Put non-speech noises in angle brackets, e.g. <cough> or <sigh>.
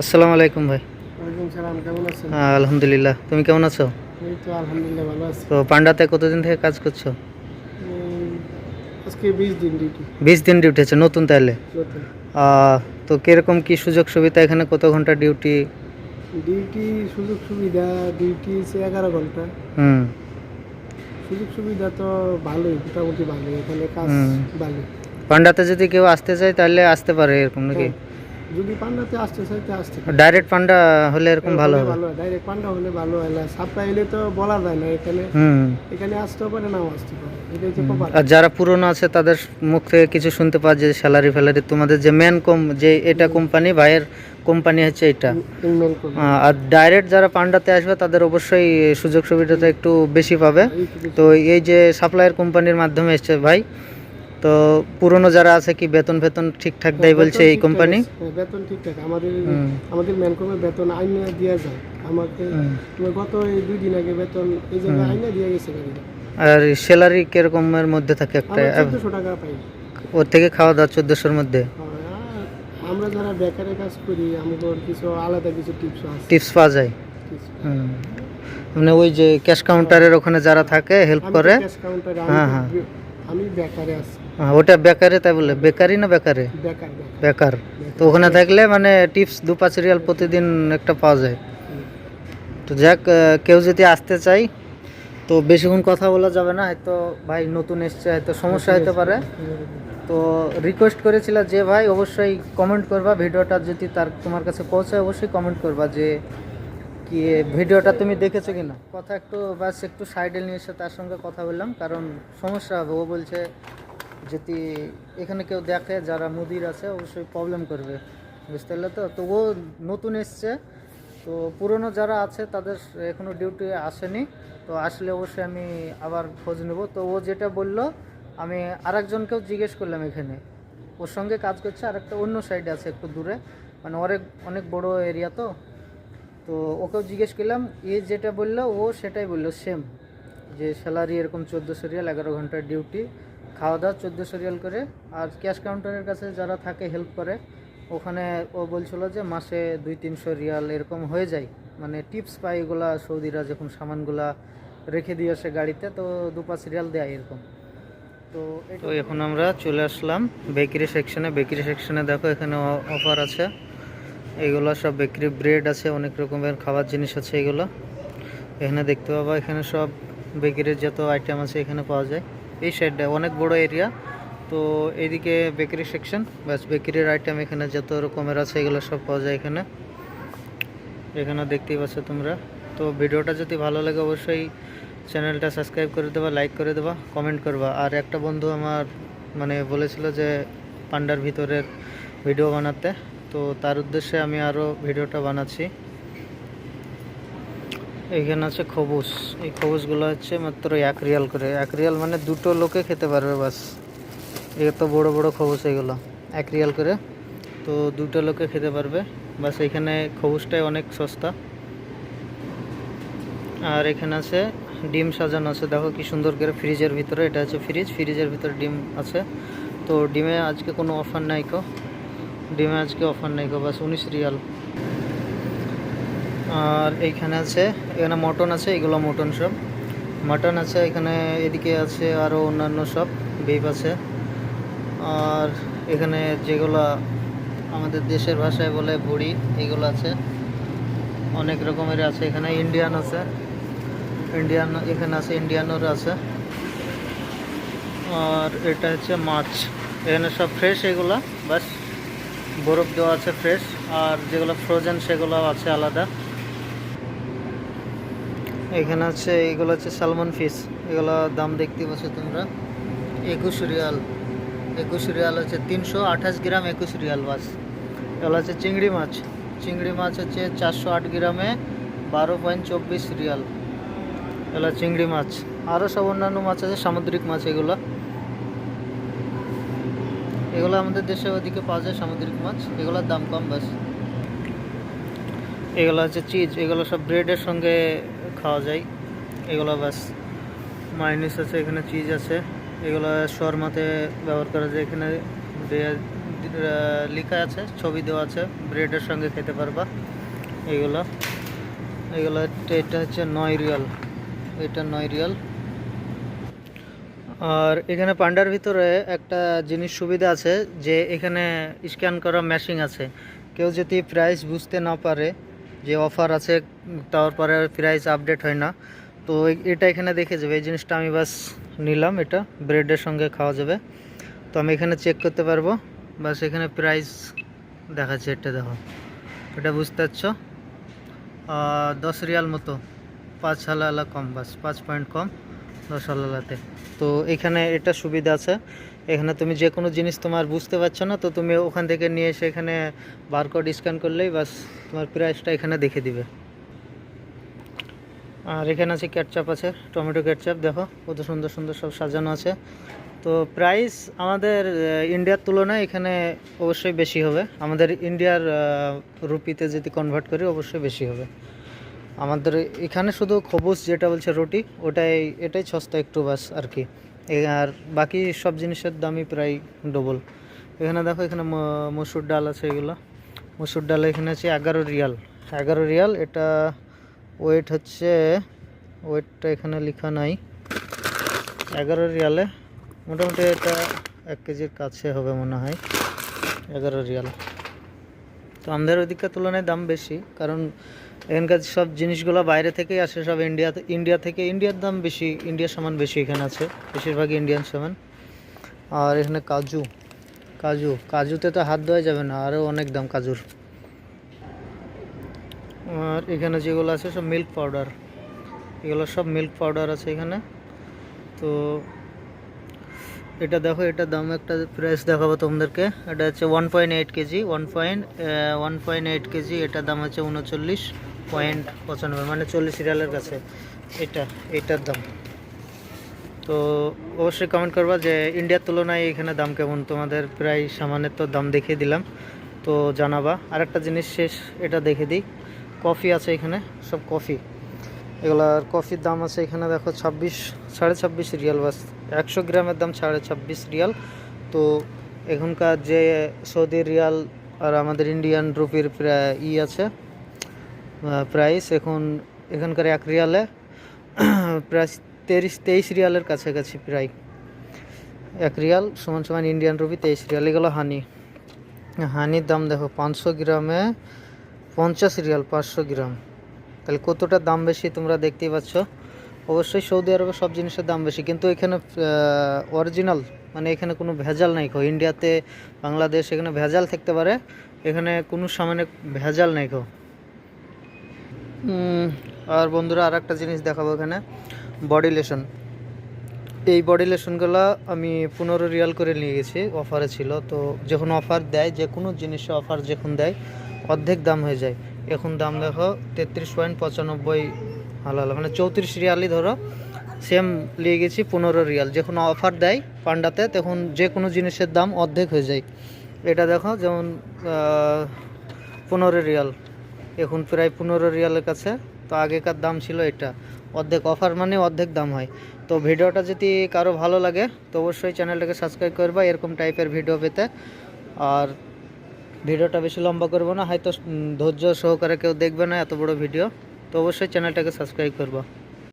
আসসালামু আলাইকুম ভাই। হ্যাঁ, আলহামদুলিল্লাহ। তুমি কেমন আছো? তো পান্ডাতে কতদিন থেকে কাজ করছ? বিশ দিন ডিউটি আছে নতুন তাহলে? তো কীরকম কি সুযোগ সুবিধা? এখানে কত ঘণ্টা ডিউটি ডিউটি সুযোগ সুবিধা ডিউটি এগারো ঘণ্টা। হুম। সুযোগ সুবিধা তো ভালোই মোটামুটি ভালোই। এখানে কাজ ভালো পান্ডাতে যদি কেউ আসতে চায় তাহলে আসতে পারে এরকম নাকি? যদি পান্ডাতে আসতে আসতে ডাইরেক্ট পান্ডা হলে এরকম ভালো হবে। ভালো ডাইরেক্ট পান্ডা হলে ভালো হয়। সাপ্লাই এলে তো বলা যায় না এখানে এখানে আসতেও পারে নাও আসতে পারে। আর যারা পুরনো আছে তাদের মুখ থেকে কিছু শুনতে পাওয়া যে স্যালারি ফ্যালারি তোমাদের যে মেন কম যে এটা কোম্পানি ভাইয়ের কোম্পানি হচ্ছে এটা। আর ডাইরেক্ট যারা পান্ডাতে আসবে তাদের অবশ্যই সুযোগ সুবিধাটা একটু বেশি পাবে। তো এই যে সাপ্লায়ার কোম্পানির মাধ্যমে এসছে ভাই তো পুরনো যারা আছে কি বেতন ফেতন ঠিকঠাক দেয় বলছে এই কোম্পানি হ্যাঁ, বেতন ঠিকঠাক। আমাদের আমাদের ম্যানকমের বেতন আইনে দেওয়া যায়। আমাকে গত এই দুই দিন আগে বেতন এই জায়গায় আইনে দিয়ে গেছে আর স্যালারি কিরকমের মধ্যে থাকে একটা? চোদ্দশো টাকা পাই। ওর থেকে খাওয়া দাওয়া চোদ্দোশোর মধ্যে? আমরা যারা বেকারে কাজ করি আমাদের কিছু আলাদা কিছু টিপস আছে। টিপস পাওয়া যায়? মানে ওই যে ক্যাশ কাউন্টারের ওখানে যারা থাকে হেল্প করে? হ্যাঁ, হ্যাঁ। আমি বেকারে আছি। হ্যাঁ, ওটা বেকারে তাই বলে? বেকারি না বেকারে? বেকার তো ওখানে থাকলে মানে টিপস দু পাঁচ রিয়াল প্রতিদিন একটা পাওয়া যায়। তো যাক কেউ যদি আসতে চাই তো বেশিক্ষণ কথা বলা যাবে না হয়তো ভাই নতুন এসছে হয়তো সমস্যা হতে পারে। তো রিকোয়েস্ট করেছিল যে ভাই অবশ্যই কমেন্ট করবা ভিডিওটা যদি তার তোমার কাছে পৌঁছায় অবশ্যই কমেন্ট করবা যে কি ভিডিওটা তুমি দেখেছ কি না কথা একটু বাস একটু সাইডে নিয়ে এসে তার সঙ্গে কথা বললাম কারণ সমস্যা হবে। ও বলছে যদি এখানে কেউ দেখে, যারা মুদির আছে, অবশ্যই প্রবলেম করবে, বুঝতে পারলে তো? তো ও নতুন এসছে। তো পুরনো যারা আছে, তাদের এখনও ডিউটি আসেনি। তো আসলে অবশ্যই আমি আবার খোঁজ নেব। তো ও যেটা বলল, আমি আরেকজনকেও জিজ্ঞেস করলাম এখানে। ওর সঙ্গে কাজ করছে আর একটা অন্য সাইডে আছে একটু দূরে। মানে অনেক অনেক বড় এরিয়া তো। তো ওকেও জিজ্ঞেস করলাম, এ যেটা বলল, ও সেটাই বলল সেম যে স্যালারি এরকম চোদ্দোশো রিয়াল, এগারো ঘণ্টার ডিউটি খাওয়া দাওয়া চোদ্দোশো রিয়াল করে। আর ক্যাশ কাউন্টারের কাছে যারা থাকে হেল্প করে, ওখানে ও বলছিল যে মাসে দুই তিনশো রিয়াল এরকম হয়ে যায়। মানে টিপস পাই এগুলা সৌদিরা যখন সামানগুলা রেখে দিয়ে আসে গাড়িতে, তো দু পাঁচ রিয়াল দেয় এরকম। তো তো এখন আমরা চলে আসলাম বেকারি সেকশনে বেকারি সেকশনে দেখো এখানে অফার আছে। এগুলো সব বেকারি ব্রেড আছে, অনেক রকমের খাবার জিনিস আছে এগুলো। এখানে দেখতে পাবো, এখানে সব বেকারির যত আইটেম আছে এখানে পাওয়া যায়। এই সাইডটা অনেক বড় এরিয়া তো এদিকে বেকারি সেকশন ব্যাস বেকারির আইটেম এখানে যত রকমের আছে, এগুলো সব পাওয়া যায় এখানে। এখানে দেখতেই পাচ্ছ তোমরা। তো ভিডিওটা যদি ভালো লাগে, অবশ্যই চ্যানেলটা সাবস্ক্রাইব করে দেবা লাইক করে দেবা কমেন্ট করবা। আর একটা বন্ধু আমার মানে বলেছিল যে পান্ডার ভিতরের ভিডিও বানাতে। তো তার উদ্দেশ্যে আমি আরও ভিডিওটা বানাচ্ছি। এখানে আছে খবুস। এই খবুসগুলো হচ্ছে মাত্র এক রিয়াল করে। এক রিয়াল মানে দুটো লোকে খেতে পারবে বাস। এত বড় বড় খবুস এগুলো। এক রিয়াল করে। তো দুটো লোকে খেতে পারবে। বাস এখানে খবুসটাই অনেক সস্তা। আর এখানে আছে ডিম সাজানো আছে। দেখো কি সুন্দর করে ফ্রিজের ভিতরে। এটা আছে ফ্রিজ। ফ্রিজের ভিতরে ডিম আছে। তো ডিমে আজকে কোনো অফার নাই কো। ডিমে আজকে অফার নাই কো। বাস উনিশ রিয়াল। আর এইখানে আছে, এখানে মটন আছে, এগুলো মটন সব। মাটন আছে, এখানে এদিকে আছে আরও অন্যান্য সব, বিফ আছে। আর এখানে যেগুলো আমাদের দেশের ভাষায় বলে ভুড়ি, এগুলো আছে। অনেক রকমের আছে, এখানে ইন্ডিয়ান আছে। ইন্ডিয়ান, এখানে আছে ইন্ডিয়ানের আছে। আর এটা হচ্ছে মাছ। এখানে সব ফ্রেশ এগুলা, বাস। বরফ দেওয়া আছে ফ্রেশ আর যেগুলো ফ্রোজেন সেগুলো আছে আলাদা। এখানে আছে, এগুলো হচ্ছে সালমন ফিশ এগুলো দাম দেখতে পাচ্ছ তোমরা। একুশ রিয়াল। একুশ রিয়াল হচ্ছে তিনশো আঠাশ গ্রাম একুশ রিয়াল বাস এগুলো হচ্ছে চিংড়ি মাছ। চিংড়ি মাছ হচ্ছে চারশো আট গ্রামে বারো পয়েন্ট চব্বিশ রিয়াল। এগুলো চিংড়ি মাছ। আরও সব অন্যান্য মাছ আছে, সামুদ্রিক মাছ এগুলো। এগুলো আমাদের দেশে ওদিকে পাওয়া যায় সামুদ্রিক মাছ। এগুলোর দাম কম বেশ। এগুলো হচ্ছে চিজ এগুলো সব ব্রেডের সঙ্গে খাওয়া যায়। এগুলো বাস মাইনিস আছে, এখানে চিজ আছে। এগুলো শর্মাতে ব্যবহার করা যায়। এখানে লেখা আছে, ছবি দেওয়া আছে, ব্রেডের সঙ্গে খেতে পারবা। এইগুলো এগুলো, এটা হচ্ছে নয় রিয়াল। এটা নয় রিয়াল। আর এখানে পান্ডার ভিতরে একটা জিনিস সুবিধা আছে যে এখানে স্ক্যান করা মেশিন আছে। কেউ যদি প্রাইস বুঝতে না পারে যে অফার আছে তারপরে প্রাইস আপডেট হয় না। তো এটা এখানে দেখে যাবে। এই জিনিসটা আমি বাস নিলাম, এটা ব্রেডের সঙ্গে খাওয়া যাবে। তো আমি এখানে চেক করতে পারব। বাস এখানে প্রাইস দেখাচ্ছে এটা দেখো। এটা বুঝতে পারছ? দশ রিয়াল মতো। পাঁচ হালালা কম, বাস। পাঁচ পয়েন্ট কম, দশ হালালাতে। তো এখানে এটা সুবিধা আছে। এখানে তুমি যে কোনো জিনিস তোমার বুঝতে পারছ না, তো তুমি ওখান থেকে নিয়ে এসে এখানে বারকোড স্ক্যান করলেই বাস তোমার প্রাইসটা এখানে দেখে দিবে। আর এখানে আছে ক্যাটচাপ আছে টমেটো ক্যাটচাপ দেখো কত সুন্দর সুন্দর সব সাজানো আছে। তো প্রাইস আমাদের ইন্ডিয়ার তুলনায় এখানে অবশ্যই বেশি হবে। আমাদের ইন্ডিয়ার রুপিতে যদি কনভার্ট করি অবশ্যই বেশি হবে। আমাদের এখানে শুধু খবুজ যেটা বলছে রুটি, ওটাই, এটাই সস্তা একটু বাস আর কি। আর বাকি সব জিনিসের দামই প্রায় ডবল এখানে দেখো, এখানে মসুর ডাল আছে এগুলো। মসুর ডাল এখানে আছে এগারো রিয়াল। এগারো রিয়াল, এটা ওয়েট হচ্ছে ওয়েটটা এখানে লেখা নাই। এগারো রিয়ালে, মোটামুটি এটা এক কেজির কাছে হবে মনে হয়, এগারো রিয়াল। তো আমাদের ওইদিককার তুলনায় দাম বেশি, কারণ এখানকার সব জিনিসগুলো বাইরে থেকেই আসে, সব ইন্ডিয়া ইন্ডিয়া থেকে ইন্ডিয়ার দাম বেশি ইন্ডিয়ার সামান বেশি এখানে আছে, বেশিরভাগই ইন্ডিয়ান সামান। আর এখানে কাজু কাজু, কাজুতে তো হাত দেওয়া যাবে না আরও অনেক দাম কাজুর। আর এখানে যেগুলো আছে সব মিল্ক পাউডার এগুলো সব মিল্ক পাউডার আছে এখানে। তো এটা দেখো, এটা দাম একটা প্রাইস দেখাবো তোমাদেরকে। এটা হচ্ছে one point eight KG one point one point eight KG এটার দাম হচ্ছে উনচল্লিশ। পয়েন্ট পঁচানব্বই মানে চল্লিশ রিয়ালের কাছে। এটা, এটার দাম। তো অবশ্যই কমেন্ট করবা যে ইন্ডিয়ার তুলনায় এখানে দাম কেমন? তোমাদের প্রায় সামানের তো দাম দেখিয়ে দিলাম। তো জানাবা। আর একটা জিনিস শেষ, এটা দেখে দিই। কফি আছে এখানে, সব কফি। এগুলার কফির দাম আছে এখানে দেখো ছাব্বিশ, সাড়ে ছাব্বিশ রিয়াল বাস। একশো গ্রামের দাম সাড়ে ছাব্বিশ রিয়াল। তো এখনকার যে সৌদি রিয়াল আর আমাদের ইন্ডিয়ান রুপির প্রায় ই আছে। প্রাইস এখন এখানকার এক রিয়ালে <clears throat> প্রায় তেইশ তেইশ রিয়ালের কাছাকাছি প্রায়। এক রিয়াল সমান সমান ইন্ডিয়ান রুপি তেইশ রিয়াল এগুলো হানি হানির দাম দেখো পাঁচশো গ্রামে পঞ্চাশ রিয়াল পাঁচশো গ্রাম। তাহলে কতটা দাম বেশি তোমরা দেখতেই পাচ্ছ? অবশ্যই সৌদি আরবে সব জিনিসের দাম বেশি কিন্তু এখানে অরিজিনাল মানে এখানে কোনো ভেজাল নাই কো। ইন্ডিয়াতে বাংলাদেশ এখানে ভেজাল থাকতে পারে এখানে কোনো সামানে ভেজাল নাই উম, আর বন্ধুরা আর একটা জিনিস দেখাবো এখানে। বডি লেশন এই বডি লোশনগুলো আমি পনেরো রিয়াল করে নিয়ে গেছি অফারে ছিল। তো যখন অফার দেয়, যে কোনো জিনিসে অফার যখন দেয়, অর্ধেক দাম হয়ে যায়। এখন দাম দেখো, তেত্রিশ পয়েন্ট পঁচানব্বই হালাল। মানে চৌত্রিশ রিয়ালই ধরো সেম নিয়ে গেছি পনেরো রিয়াল যখন অফার দেয় পান্ডাতে, তখন যে কোনো জিনিসের দাম অর্ধেক হয়ে যায়। এটা দেখো, যেমন পনেরো রিয়াল এখন প্রায় পনেরো রিয়ালের কাছে। তো আগেকার দাম ছিল এটা। অর্ধেক অফার মানে অর্ধেক দাম হয়। তো ভিডিওটা যদি কারও ভালো লাগে, তো অবশ্যই চ্যানেলটাকে সাবস্ক্রাইব করবা, এরকম টাইপের ভিডিও পেতে। আর ভিডিওটা বেশি লম্বা করব না, হয়তো ধৈর্য সহকারে কেউ দেখবে না এত বড় ভিডিও তো অবশ্যই চ্যানেলটাকে সাবস্ক্রাইব করবা।